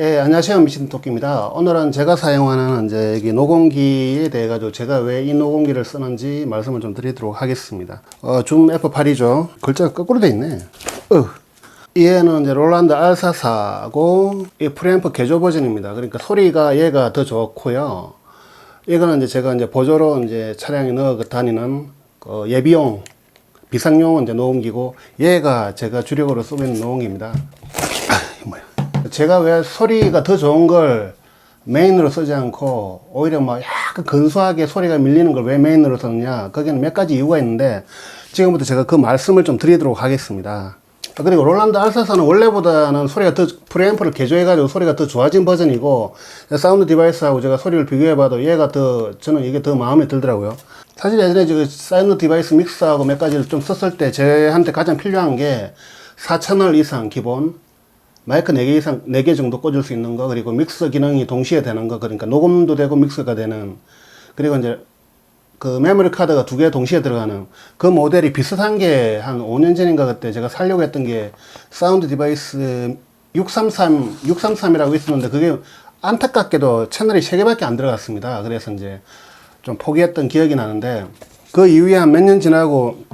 예, 안녕하세요. 미신 토끼입니다. 오늘은 제가 사용하는 이제 여기 노공기에 대해 가지고 제가 왜 이 노공기를 쓰는지 말씀을 좀 드리도록 하겠습니다. 어, 줌 F8이죠. 글자가 거꾸로 돼 있네. 어. 얘는 이제 롤란드 R44고 이 프리앰프 개조 버전입니다. 그러니까 소리가 얘가 더 좋고요. 이거는 이제 제가 이제 보조로 이제 차량에 넣어 다니는 그 예비용 비상용 이제 노공기고 얘가 제가 주력으로 쓰고 있는 노공기입니다. 제가 왜 소리가 더 좋은 걸 메인으로 쓰지 않고 오히려 막 약간 근소하게 소리가 밀리는 걸 왜 메인으로 쓰느냐 거기는 몇 가지 이유가 있는데 지금부터 제가 그 말씀을 좀 드리도록 하겠습니다. 그리고 롤란드 알사사는 원래보다는 소리가 더 프리앰프를 개조해가지고 소리가 더 좋아진 버전이고 사운드 디바이스하고 제가 소리를 비교해봐도 얘가 더 저는 이게 더 마음에 들더라고요. 사실 예전에 저 사운드 디바이스 믹서하고 몇 가지를 좀 썼을 때 저한테 가장 필요한 게 4채널 이상 기본 마이크 4개 이상, 4개 정도 꽂을 수 있는 거, 그리고 믹서 기능이 동시에 되는 거, 그러니까 녹음도 되고 믹서가 되는, 그리고 이제 그 메모리 카드가 두 개 동시에 들어가는 그 모델이 비슷한 게 한 5년 전인가 그때 제가 살려고 했던 게 사운드 디바이스 633, 633이라고 있었는데 그게 안타깝게도 채널이 3개밖에 안 들어갔습니다. 그래서 이제 좀 포기했던 기억이 나는데 그 이후에 한 몇 년 지나고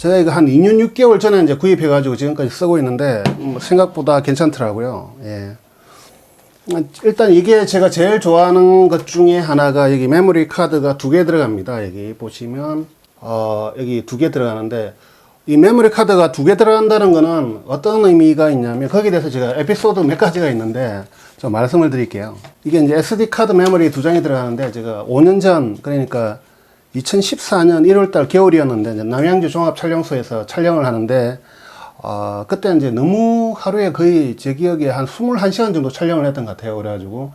제가 이거 한 2년 6개월 전에 이제 구입해가지고 지금까지 쓰고 있는데 음, 생각보다 괜찮더라고요. 예. 일단 이게 제가 제일 좋아하는 것 중에 하나가 여기 메모리 카드가 두 개 들어갑니다. 여기 보시면 어 여기 두 개 들어가는데 이 메모리 카드가 두 개 들어간다는 거는 어떤 의미가 있냐면 거기에 대해서 제가 에피소드 몇 가지가 있는데 좀 말씀을 드릴게요. 이게 이제 SD 카드 메모리 두 장이 들어가는데 제가 5년 전 그러니까 2014년 1월달 겨울이었는데 이제 남양주 종합 촬영소에서 촬영을 하는데 어, 그때 이제 너무 하루에 거의 제 기억에 한 21시간 정도 촬영을 했던 것 같아요. 그래가지고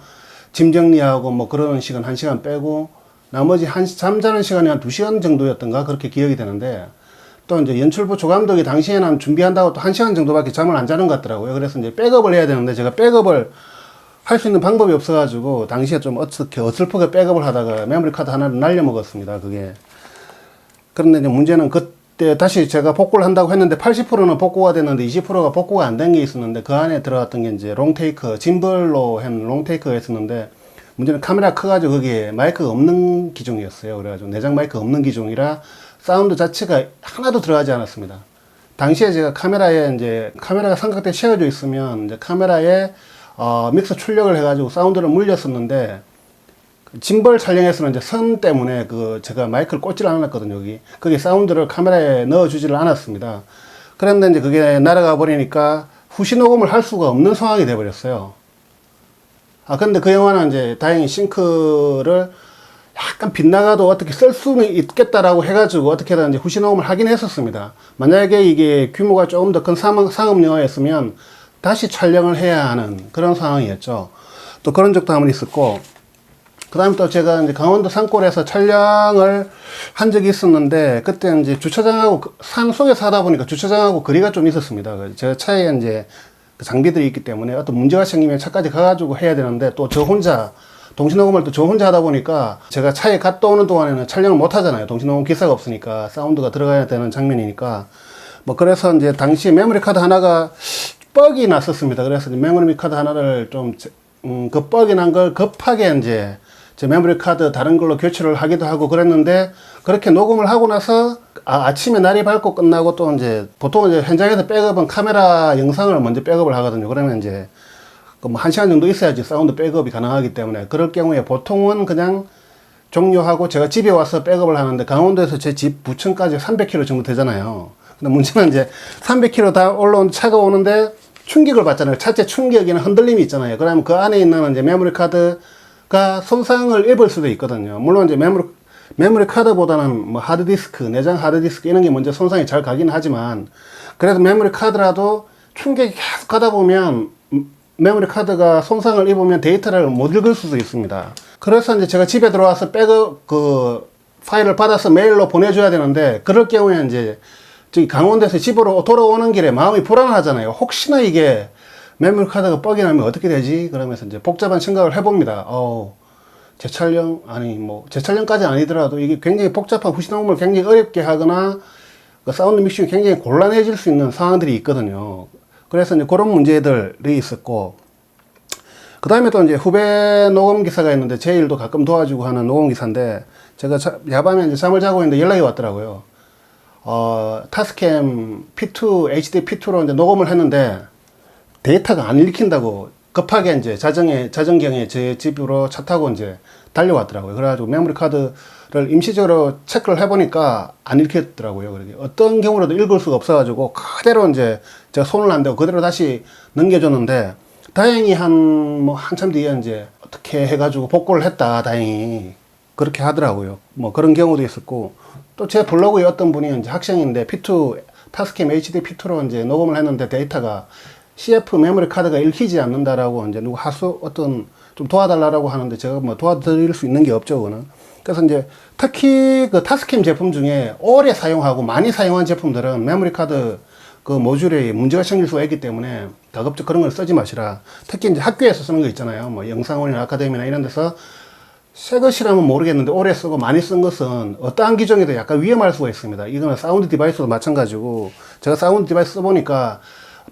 짐 정리하고 뭐 그런 시간 1시간 빼고 나머지 한 잠자는 시간이 한 2시간 정도였던가 그렇게 기억이 되는데 또 이제 연출부 조감독이 당시에는 준비한다고 또 1시간 정도밖에 잠을 안 자는 것 같더라고요. 그래서 이제 백업을 해야 되는데 제가 백업을 할 수 있는 방법이 없어가지고 당시에 좀 어떻게 어설프게 백업을 하다가 메모리 카드 하나를 날려먹었습니다. 그게. 그런데 이제 문제는 그때 다시 제가 복구를 한다고 했는데 80%는 복구가 됐는데 20%가 복구가 안 된 게 있었는데 그 안에 들어갔던 게 이제 롱테이크, 짐벌로 한 롱테이크가 있었는데 문제는 카메라 커가지고 거기에 마이크가 없는 기종이었어요. 그래가지고 내장 마이크 없는 기종이라 사운드 자체가 하나도 들어가지 않았습니다. 당시에 제가 카메라에 이제 카메라가 삼각대 채워져 있으면 이제 카메라에 어, 믹서 출력을 해가지고 사운드를 물렸었는데 그 짐벌 촬영에서는 이제 선 때문에 그 제가 마이크를 꽂지를 않았거든요 여기 거기 사운드를 카메라에 넣어주지를 않았습니다. 그런데 이제 그게 날아가 버리니까 후시 녹음을 할 수가 없는 상황이 돼 버렸어요. 아 근데 그 영화는 이제 다행히 싱크를 약간 빗나가도 어떻게 쓸 수는 있겠다라고 해가지고 어떻게든 이제 후시 녹음을 하긴 했었습니다. 만약에 이게 규모가 조금 더 큰 상업 영화였으면 다시 촬영을 해야 하는 그런 상황이었죠. 또 그런 적도 한번 있었고, 그 다음에 또 제가 이제 강원도 산골에서 촬영을 한 적이 있었는데, 그때 이제 주차장하고, 그- 산 속에서 하다 보니까 주차장하고 거리가 좀 있었습니다. 그래서 제가 차에 이제 그 장비들이 있기 때문에 어떤 문제가 생기면 차까지 가가지고 해야 되는데, 또 저 혼자, 동시녹음을 또 저 혼자 하다 보니까 제가 차에 갔다 오는 동안에는 촬영을 못 하잖아요. 동시녹음 기사가 없으니까, 사운드가 들어가야 되는 장면이니까. 뭐 그래서 이제 당시 메모리 카드 하나가 뻑이 났었습니다. 그래서 메모리 카드 하나를 좀, 제- 음, 그 뻑이 난 걸 급하게 이제 제 메모리 카드 다른 걸로 교체를 하기도 하고 그랬는데 그렇게 녹음을 하고 나서 아, 아침에 날이 밝고 끝나고 또 이제 보통 이제 현장에서 백업은 카메라 영상을 먼저 백업을 하거든요. 그러면 이제 그뭐한 시간 정도 있어야지 사운드 백업이 가능하기 때문에 그럴 경우에 보통은 그냥 종료하고 제가 집에 와서 백업을 하는데 강원도에서 제 집 부천까지 300km 정도 되잖아요. 근데 문제는 이제 300km 다 올라온 차가 오는데 충격을 받잖아요. 차체 충격이나 흔들림이 있잖아요. 그러면 그 안에 있는 이제 메모리 카드가 손상을 입을 수도 있거든요. 물론 이제 메모리 메모리 카드보다는 뭐 하드디스크, 내장 하드디스크 이런 게 먼저 손상이 잘 가긴 하지만 그래도 메모리 카드라도 충격이 계속 가다 보면 음, 메모리 카드가 손상을 입으면 데이터를 못 읽을 수도 있습니다. 그래서 이제 제가 집에 들어와서 백업 그 파일을 받아서 메일로 보내줘야 되는데 그럴 경우에 이제 저기 강원도에서 집으로 돌아오는 길에 마음이 불안하잖아요. 혹시나 이게 메모리 카드가 뻑이 나면 어떻게 되지? 그러면서 이제 복잡한 생각을 해봅니다. 어, 재촬영 아니 뭐 재촬영까지 아니더라도 이게 굉장히 복잡한 후시녹음을 굉장히 어렵게 하거나 그 사운드 믹싱이 굉장히 곤란해질 수 있는 상황들이 있거든요. 그래서 이제 그런 문제들이 있었고 그 다음에 또 이제 후배 녹음 기사가 있는데 제 일도 가끔 도와주고 하는 녹음 기사인데 제가 자- 야밤에 이제 잠을 자고 있는데 연락이 왔더라고요. 어, 타스캠 P2, HD P2로 이제 녹음을 했는데 데이터가 안 읽힌다고 급하게 이제 자정에, 자정경에 제 집으로 차 타고 이제 달려왔더라고요. 그래가지고 메모리 카드를 임시적으로 체크를 해보니까 안 읽혔더라고요. 그러게 어떤 경우라도 읽을 수가 없어가지고 그대로 이제 제가 손을 안 대고 그대로 다시 넘겨줬는데 다행히 한 뭐 한참 뒤에 이제 어떻게 해가지고 복구를 했다. 다행히 그렇게 하더라고요. 뭐 그런 경우도 있었고 또 제 블로그에 어떤 분이 이제 학생인데 P2 타스캠 HD P2로 이제 녹음을 했는데 데이터가 CF 메모리 카드가 읽히지 않는다라고 이제 누구 하수 어떤 좀 도와달라고 하는데 제가 뭐 도와드릴 수 있는 게 없죠, 그거는. 그래서 이제 특히 그 타스캠 제품 중에 오래 사용하고 많이 사용한 제품들은 메모리 카드 그 모듈에 문제가 생길 수가 있기 때문에 가급적 그런 걸 쓰지 마시라. 특히 이제 학교에서 쓰는 거 있잖아요. 뭐 영상원이나 아카데미나 이런 데서 새 것이라면 모르겠는데 오래 쓰고 많이 쓴 것은 어떠한 기종에도 약간 위험할 수가 있습니다. 이거는 사운드 디바이스도 마찬가지고 제가 사운드 디바이스 써보니까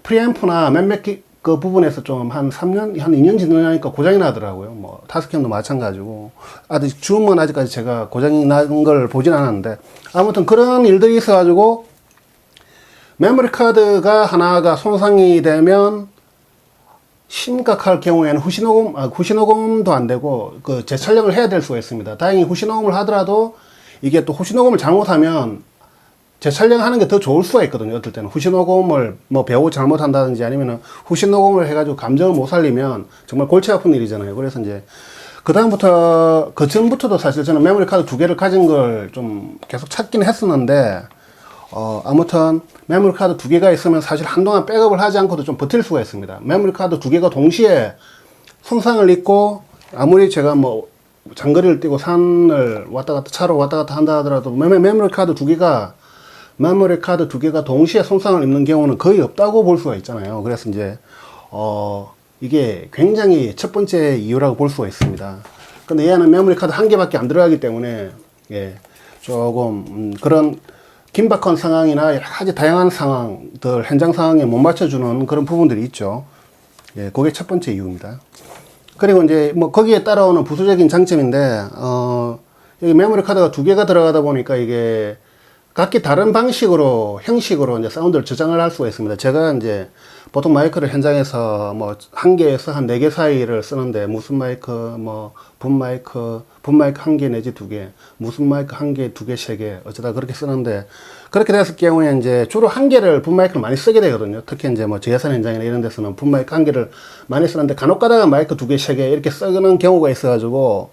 프리앰프나 몇몇 기, 그 부분에서 좀 한 3년, 한 2년 지나니까 고장이 나더라고요. 뭐 타스캠도 마찬가지고 아직 줌은 아직까지 제가 고장이 난 걸 보진 않았는데 아무튼 그런 일들이 있어가지고 메모리 카드가 하나가 손상이 되면 심각할 경우에는 후시녹음, 아, 후시녹음도 안 되고, 그, 재촬영을 해야 될 수가 있습니다. 다행히 후시녹음을 하더라도, 이게 또 후시녹음을 잘못하면, 재촬영하는 게 더 좋을 수가 있거든요. 어떨 때는. 후시녹음을 뭐 배우 잘못한다든지 아니면은 후시녹음을 해가지고 감정을 못 살리면 정말 골치 아픈 일이잖아요. 그래서 이제, 그 다음부터, 그 전부터도 사실 저는 메모리 카드 두 개를 가진 걸 좀 계속 찾긴 했었는데, 어, 아무튼 메모리 카드 두 개가 있으면 사실 한동안 백업을 하지 않고도 좀 버틸 수가 있습니다. 메모리 카드 두 개가 동시에 손상을 입고 아무리 제가 뭐 장거리를 뛰고 산을 왔다 갔다 차로 왔다 갔다 한다 하더라도 메모, 메모리 카드 두 개가 메모리 카드 두 개가 동시에 손상을 입는 경우는 거의 없다고 볼 수가 있잖아요. 그래서 이제 어 이게 굉장히 첫 번째 이유라고 볼 수가 있습니다. 근데 얘는 메모리 카드 한 개밖에 안 들어가기 때문에 예 조금 음, 그런 긴박한 상황이나 여러 가지 다양한 상황들 현장 상황에 못 맞춰주는 그런 부분들이 있죠. 예, 그게 첫 번째 이유입니다. 그리고 이제 뭐 거기에 따라오는 부수적인 장점인데 어 여기 메모리 카드가 두 개가 들어가다 보니까 이게 각기 다른 방식으로 형식으로 이제 사운드를 저장을 할 수가 있습니다. 제가 이제 보통 마이크를 현장에서 뭐 한 개에서 한 네 개 사이를 쓰는데 무슨 마이크 뭐 분 마이크 분 마이크 한 개 내지 두 개, 무슨 마이크 한 개, 두 개, 세 개 어쩌다 그렇게 쓰는데 그렇게 됐을 경우에 이제 주로 한 개를 분 마이크를 많이 쓰게 되거든요. 특히 이제 뭐 제야산 현장이나 이런 데서는 분 마이크 한 개를 많이 쓰는데 간혹 가다가 마이크 두 개, 세 개 이렇게 쓰는 경우가 있어가지고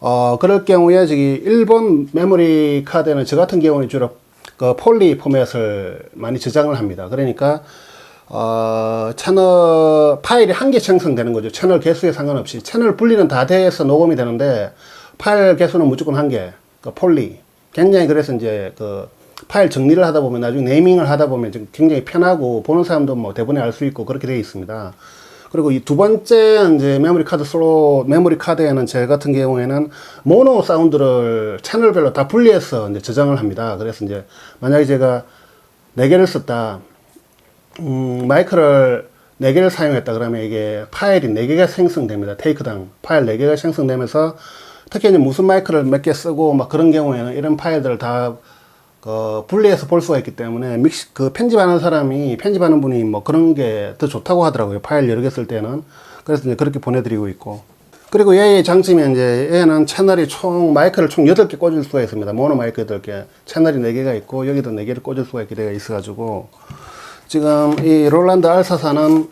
어, 그럴 경우에 저기 일본 메모리 카드는 저 같은 경우는 주로 그 폴리 포맷을 많이 저장을 합니다. 그러니까 어, 채널 파일이 한 개 생성되는 거죠. 채널 개수에 상관없이 채널 분리는 다 돼서 녹음이 되는데 파일 개수는 무조건 한 개. 그 폴리. 굉장히 그래서 이제 그 파일 정리를 하다 보면 나중에 네이밍을 하다 보면 좀 굉장히 편하고 보는 사람도 뭐 대본에 알 수 있고 그렇게 되어 있습니다. 그리고 이 두 번째 이제 메모리 카드 솔로 메모리 카드에는 제 같은 경우에는 모노 사운드를 채널별로 다 분리해서 이제 저장을 합니다. 그래서 이제 만약에 제가 네 개를 썼다. 음, 마이크를 4개를 사용했다 그러면 이게 파일이 4개가 생성됩니다. 테이크당 파일 4개가 생성되면서 특히 이제 무슨 마이크를 몇 개 쓰고 막 그런 경우에는 이런 파일들을 다 그 분리해서 볼 수가 있기 때문에 믹스 그 편집하는 사람이 편집하는 분이 뭐 그런 게 더 좋다고 하더라고요. 파일 여러 개 쓸 때는 그래서 이제 그렇게 보내드리고 있고 그리고 얘의 장점이 이제 얘는 채널이 총 마이크를 총 8개 꽂을 수가 있습니다. 모노 마이크 8개 채널이 4개가 있고 여기도 4개를 꽂을 수가 있게 되어 있어 가지고 지금 이 롤란드 알사사는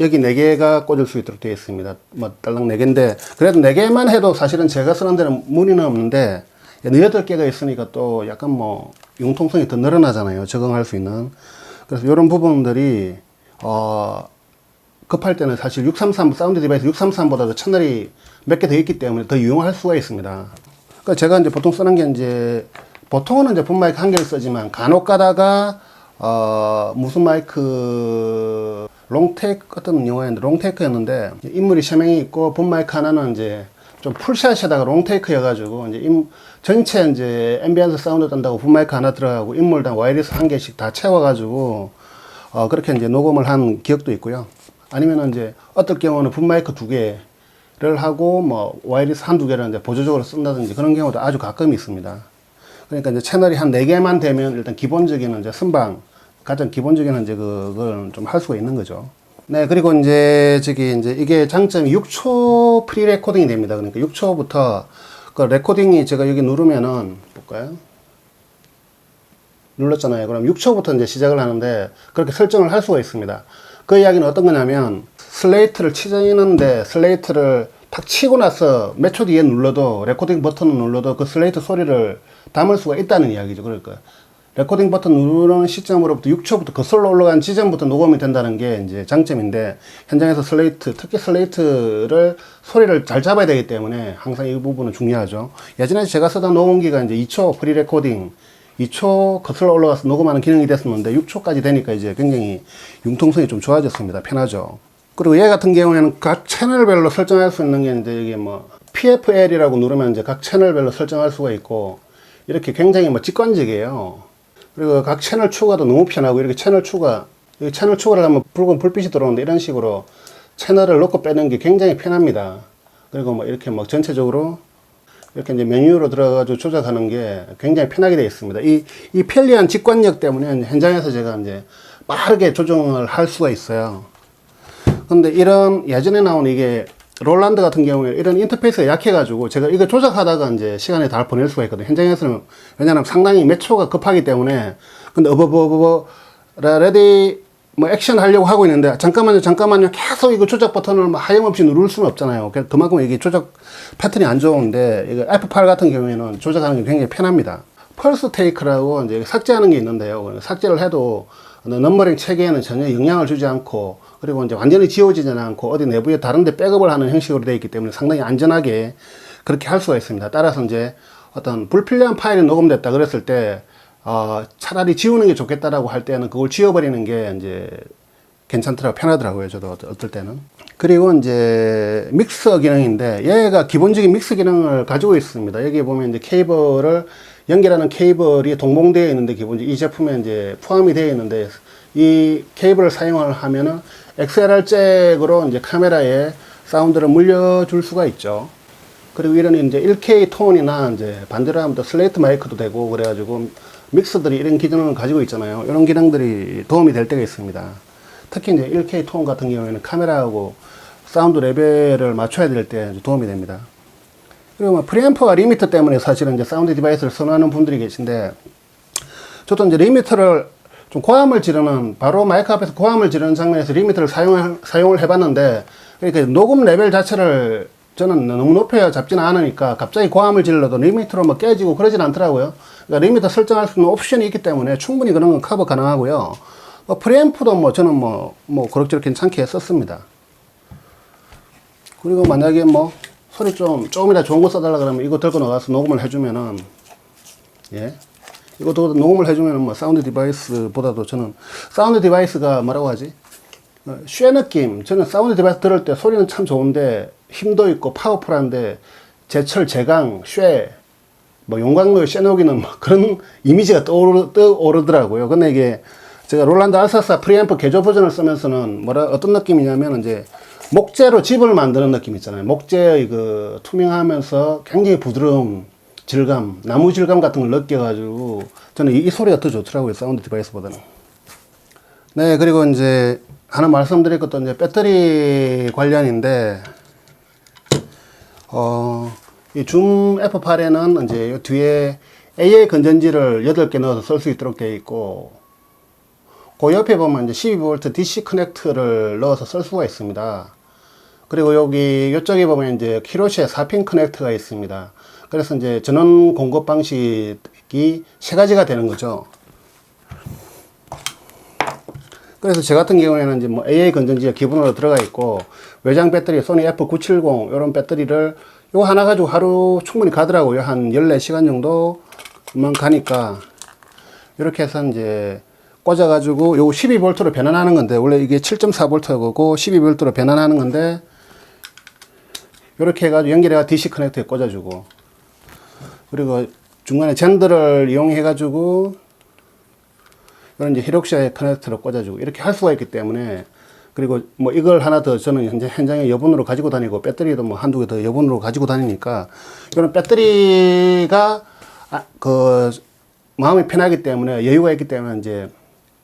여기 4개가 꽂을 수 있도록 되어 있습니다. 뭐, 딸랑 4개인데, 그래도 4개만 해도 사실은 제가 쓰는 데는 무리는 없는데, 8개가 있으니까 또 약간 뭐, 융통성이 더 늘어나잖아요. 적응할 수 있는. 그래서 이런 부분들이, 어, 급할 때는 사실 633, 사운드 디바이스 633보다도 채널이 몇 개 더 있기 때문에 더 유용할 수가 있습니다. 그러니까 제가 이제 보통 쓰는 게 이제, 보통은 이제 분 마이크 한 개를 쓰지만 간혹 가다가 어, 무슨 마이크, 롱테이크 같은 영화였는데, 롱테이크였는데, 인물이 세 명이 있고, 본 마이크 하나는 이제, 좀 풀샷에다가 롱테이크여가지고, 이제, 임, 전체 이제, 앰비언스 사운드 딴다고 분 마이크 하나 들어가고, 인물당 와이리스 한 개씩 다 채워가지고, 어, 그렇게 이제 녹음을 한 기억도 있고요. 아니면은 이제 어떨 경우는 분 마이크 두 개를 하고 뭐 와이리스 한 두 개를 이제 보조적으로 쓴다든지 그런 경우도 아주 가끔 있습니다. 그러니까 이제 채널이 한 네 개만 되면 일단 기본적인 이제 선방 가장 기본적인 이제 그걸 좀 할 수가 있는 거죠. 네, 그리고 이제 저기 이제 이게 장점이 6초 프리 레코딩이 됩니다. 그러니까 6초부터 그 레코딩이 제가 여기 누르면은 볼까요? 눌렀잖아요. 그럼 6초부터 이제 시작을 하는데 그렇게 설정을 할 수가 있습니다. 그 이야기는 어떤 거냐면 슬레이트를 치는데 슬레이트를 탁 치고 나서 몇 초 뒤에 눌러도 레코딩 버튼을 눌러도 그 슬레이트 소리를 담을 수가 있다는 이야기죠. 그러니까 레코딩 버튼 누르는 시점으로부터 6초부터 거슬러 올라간 지점부터 녹음이 된다는 게 이제 장점인데 현장에서 슬레이트 특히 슬레이트를 소리를 잘 잡아야 되기 때문에 항상 이 부분은 중요하죠. 예전에 제가 쓰던 녹음기가 이제 2초 프리 레코딩 2초 거슬러 올라가서 녹음하는 기능이 됐었는데 6초까지 되니까 이제 굉장히 융통성이 좀 좋아졌습니다. 편하죠. 그리고 얘 같은 경우에는 각 채널별로 설정할 수 있는 게 이제 이게 뭐 PFL이라고 누르면 이제 각 채널별로 설정할 수가 있고 이렇게 굉장히 뭐 직관적이에요. 그리고 각 채널 추가도 너무 편하고 이렇게 채널 추가 이 채널 추가를 하면 붉은 불빛이 들어오는데 이런 식으로 채널을 넣고 빼는 게 굉장히 편합니다. 그리고 뭐 이렇게 막 전체적으로 이렇게 이제 메뉴로 들어가가지고 조작하는 게 굉장히 편하게 되어 있습니다. 이, 이 편리한 직관력 때문에 현장에서 제가 이제 빠르게 조정을 할 수가 있어요. 근데 이런 예전에 나온 이게 롤란드 같은 경우에 이런 인터페이스가 약해가지고 제가 이거 조작하다가 이제 시간에 다 보낼 수가 있거든요. 현장에서는 왜냐하면 상당히 몇 초가 급하기 때문에 근데 어버버버버 레디 뭐 액션 하려고 하고 있는데 잠깐만요 잠깐만요 계속 이거 조작 버튼을 막 하염없이 누를 수는 없잖아요. 그- 그만큼 이게 조작 패턴이 안 좋은데 이거 F8 같은 경우에는 조작하는 게 굉장히 편합니다. 펄스 테이크라고 이제 삭제하는 게 있는데요. 삭제를 해도 넘버링 체계에는 전혀 영향을 주지 않고 그리고 이제 완전히 지워지지는 않고 어디 내부에 다른데 백업을 하는 형식으로 되어 있기 때문에 상당히 안전하게 그렇게 할 수가 있습니다. 따라서 이제 어떤 불필요한 파일이 녹음됐다 그랬을 때 어, 차라리 지우는 게 좋겠다라고 할 때는 그걸 지워버리는 게 이제 괜찮더라고 편하더라고요 저도 어떨 때는 그리고 이제 믹서 기능인데 얘가 기본적인 믹스 기능을 가지고 있습니다 여기 보면 이제 케이블을 연결하는 케이블이 동봉되어 있는데 기본적으로 이 제품에 이제 포함이 되어 있는데 이 케이블을 사용을 하면은 XLR 잭으로 이제 카메라에 사운드를 물려줄 수가 있죠 그리고 이런 이제 1K 톤이나 이제 반대로 하면 또 슬레이트 마이크도 되고 그래가지고 믹서들이 이런 기능을 가지고 있잖아요. 이런 기능들이 도움이 될 때가 있습니다. 특히 이제 1K 톤 같은 경우에는 카메라하고 사운드 레벨을 맞춰야 될 때 도움이 됩니다. 그리고 뭐 프리앰프와 리미터 때문에 사실은 이제 사운드 디바이스를 선호하는 분들이 계신데 저도 이제 리미터를 좀 고함을 지르는 바로 마이크 앞에서 고함을 지르는 장면에서 리미터를 사용 사용을 해봤는데 그러니까 녹음 레벨 자체를 저는 너무 높여 잡지는 않으니까 갑자기 고함을 질러도 리미터로 뭐 깨지고 그러진 않더라고요. 그러니까 리미터 설정할 수 있는 옵션이 있기 때문에 충분히 그런 건 커버 가능하고요. 뭐 프리앰프도 뭐 저는 뭐, 뭐 그럭저럭 괜찮게 썼습니다. 그리고 만약에 뭐 소리 좀 조금이라 좋은 거 써달라 그러면 이거 들고 나가서 녹음을 해주면은 예. 이것도 녹음을 해주면은 뭐 사운드 디바이스보다도 저는 사운드 디바이스가 뭐라고 하지? 어, 쉐 느낌. 저는 사운드 디바이스 들을 때 소리는 참 좋은데 힘도 있고 파워풀한데 제철 제강 쉐뭐 용광로 쉐노기는 뭐 그런 이미지가 떠오르, 떠오르더라고요. 근데 이게 제가 롤란드 알사사 프리앰프 개조 버전을 쓰면서는 뭐라 어떤 느낌이냐면 이제 목재로 집을 만드는 느낌 있잖아요. 목재의 그 투명하면서 굉장히 부드러운 질감, 나무 질감 같은 걸 느껴가지고 저는 이, 이 소리가 더 좋더라고요. 사운드 디바이스보다는. 네, 그리고 이제 하나 말씀드릴 것도 이제 배터리 관련인데, 어, 이 줌 F8에는 이제 요 뒤에 AA 건전지를 8개 넣어서 쓸 수 있도록 되어 있고, 그 옆에 보면 이제 12V DC 커넥터를 넣어서 쓸 수가 있습니다. 그리고 여기 이쪽에 보면 이제 키로시의 4핀 커넥터가 있습니다. 그래서 이제 전원 공급 방식이 세 가지가 되는 거죠. 그래서 저 같은 경우에는 이제 뭐 AA 건전지가 기본으로 들어가 있고 외장 배터리 소니 F970 이런 배터리를 요 하나 가지고 하루 충분히 가더라고요. 한 14시간 정도만 가니까 이렇게 해서 이제 꽂아 가지고 요 12V로 변환하는 건데 원래 이게 7.4V고 12V로 변환하는 건데 이렇게 해가지고 연결해가 DC 커넥터에 꽂아주고 그리고 중간에 젠더를 이용해가지고 이런 이제 히록시아의 커넥터로 꽂아주고 이렇게 할 수가 있기 때문에 그리고 뭐 이걸 하나 더 저는 현재 현장에 여분으로 가지고 다니고 배터리도 뭐 한두 개 더 여분으로 가지고 다니니까 이거는 배터리가 아, 그 마음이 편하기 때문에 여유가 있기 때문에 이제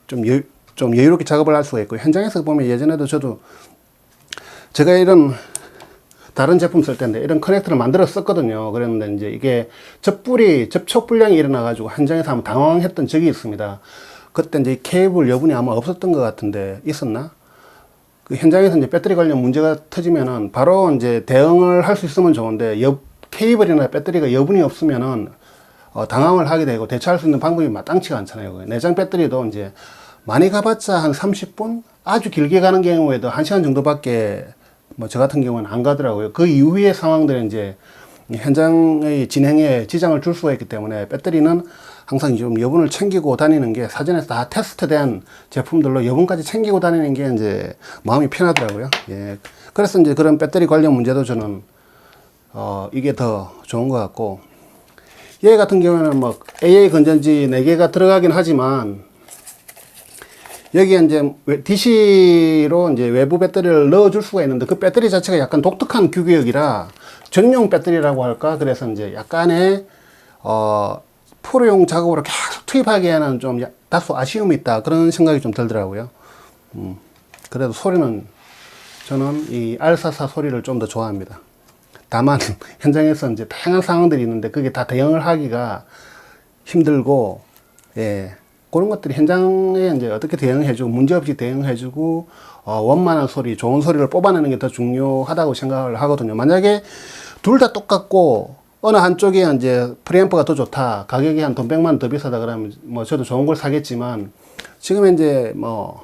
좀 여유, 좀 여유롭게 작업을 할 수가 있고 현장에서 보면 예전에도 저도 제가 이런 다른 제품 쓸 때인데 이런 커넥터를 만들어 썼거든요. 그랬는데 이제 이게 접불이 접촉 불량이 일어나 가지고 현장에서 한번 당황했던 적이 있습니다. 그때 이제 케이블 여분이 아마 없었던 것 같은데 있었나? 그 현장에서 이제 배터리 관련 문제가 터지면은 바로 이제 대응을 할 수 있으면 좋은데 여, 케이블이나 배터리가 여분이 없으면은 어, 당황을 하게 되고 대처할 수 있는 방법이 마땅치가 않잖아요. 그 내장 배터리도 이제 많이 가봤자 한 30분? 아주 길게 가는 경우에도 1시간 정도밖에 뭐 저 같은 경우는 안 가더라고요. 그 이후의 상황들은 이제 현장의 진행에 지장을 줄 수가 있기 때문에 배터리는 항상 좀 여분을 챙기고 다니는 게 사전에서 다 테스트된 제품들로 여분까지 챙기고 다니는 게 이제 마음이 편하더라고요. 예. 그래서 이제 그런 배터리 관련 문제도 저는 어, 이게 더 좋은 것 같고 얘 같은 경우에는 뭐 AA 건전지 4개가 들어가긴 하지만 여기에 이제 외- DC로 이제 외부 배터리를 넣어줄 수가 있는데 그 배터리 자체가 약간 독특한 규격이라 전용 배터리라고 할까 그래서 이제 약간의 어 프로용 작업으로 계속 투입하기에는 좀 야- 다소 아쉬움이 있다 그런 생각이 좀 들더라고요. 음 그래도 소리는 저는 이 R44 소리를 좀 더 좋아합니다. 다만 현장에서 이제 다양한 상황들이 있는데 그게 다 대응을 하기가 힘들고 예 그런 것들이 현장에 이제 어떻게 대응해주고 문제 없이 대응해주고 어, 원만한 소리 좋은 소리를 뽑아내는 게 더 중요하다고 생각을 하거든요. 만약에 둘 다 똑같고 어느 한쪽에 이제 프리앰프가 더 좋다 가격이 한돈 백만 원더 비싸다 그러면 뭐 저도 좋은 걸 사겠지만 지금 이제 뭐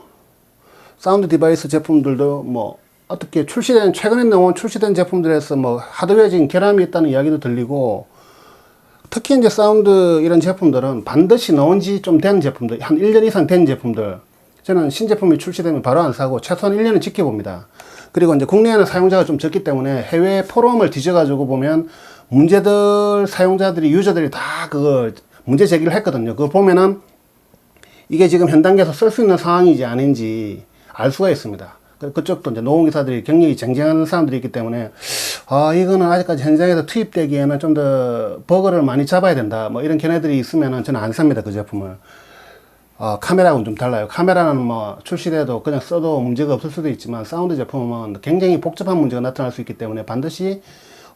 사운드 디바이스 제품들도 뭐 어떻게 출시된 최근에 나온 출시된 제품들에서 뭐 하드웨어적인 결함이 있다는 이야기도 들리고 특히 이제 사운드 이런 제품들은 반드시 나온 지 좀 된 제품들 한 1년 이상 된 제품들 저는 신제품이 출시되면 바로 안 사고 최소한 1년은 지켜봅니다. 그리고 이제 국내에는 사용자가 좀 적기 때문에 해외 포럼을 뒤져가지고 보면 문제들 사용자들이 유저들이 다 그걸 문제 제기를 했거든요. 그걸 보면은 이게 지금 현 단계에서 쓸 수 있는 상황이지 아닌지 알 수가 있습니다. 그- 그쪽도 이제 노동기사들이 경력이 쟁쟁한 사람들이 있기 때문에 아 이거는 아직까지 현장에서 투입되기에는 좀 더 버거를 많이 잡아야 된다. 뭐 이런 견해들이 있으면은 저는 안 삽니다 그 제품을. 어, 카메라하고는 좀 달라요. 카메라는 뭐 출시돼도 그냥 써도 문제가 없을 수도 있지만 사운드 제품은 굉장히 복잡한 문제가 나타날 수 있기 때문에 반드시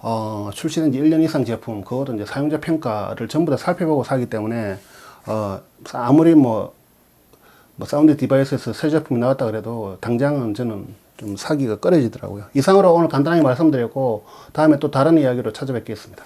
어, 출시된 지 1년 이상 제품, 그것도 이제 사용자 평가를 전부 다 살펴보고 사기 때문에 어, 아무리 뭐 뭐 사운드 디바이스에서 새 제품이 나왔다 그래도 당장은 저는 좀 사기가 꺼려지더라고요. 이상으로 오늘 간단하게 말씀드렸고 다음에 또 다른 이야기로 찾아뵙겠습니다.